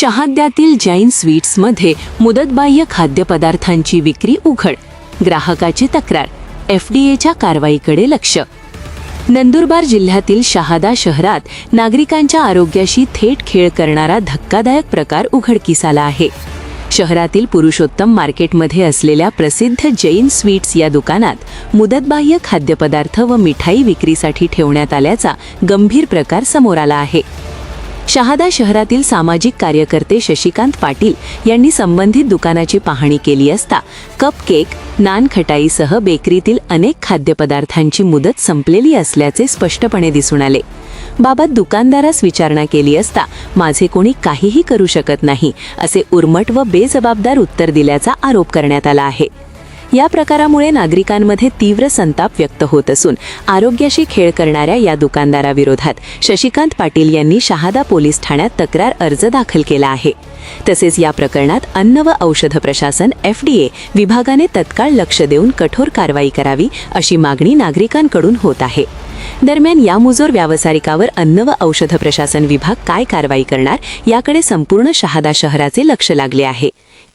शहाद्यातील जैन स्वीट्समध्ये मुदतबाह्य खाद्यपदार्थांची विक्री उघड. ग्राहकाची तक्रार. एफडीएच्या कारवाईकडे लक्ष. नंदुरबार जिल्ह्यातील शहादा शहरात नागरिकांच्या आरोग्याशी थेट खेळ करणारा धक्कादायक प्रकार उघडकीस आला आहे. शहरातील पुरुषोत्तम मार्केटमध्ये असलेल्या प्रसिद्ध जैन स्वीट्स या दुकानात मुदतबाह्य खाद्यपदार्थ व मिठाई विक्रीसाठी ठेवण्यात आल्याचा गंभीर प्रकार समोर आला आहे. शहादा शहरातील सामाजिक कार्यकर्ते शशिकांत पाटील यांनी संबंधित दुकानाची पाहणी केली असता कप केक नान खटाईसह बेकरीतील अनेक खाद्यपदार्थांची मुदत संपलेली असल्याचे स्पष्टपणे दिसून आले. बाबत दुकानदारास विचारणा केली असता माझे कोणी काहीही करू शकत नाही असे उर्मट व बेजबाबदार उत्तर दिल्याचा आरोप करण्यात आला आहे. या प्रकारामुळे नागरिकांमध्ये तीव्र संताप व्यक्त होत असून आरोग्याशी खेळ करणाऱ्या या दुकानदाराविरोधात शशिकांत पाटील यांनी शहादा पोलीस ठाण्यात तक्रार अर्ज दाखल केला आहे. तसेच या प्रकरणात अन्न व औषध प्रशासन एफडीए विभागाने तत्काळ लक्ष देऊन कठोर कारवाई करावी अशी मागणी नागरिकांकडून होत आहे. दरम्यान या मुजोर व्यावसायिकावर अन्न व औषध प्रशासन विभाग काय कारवाई करणार याकडे संपूर्ण शहादा शहराचे लक्ष लागले आहे.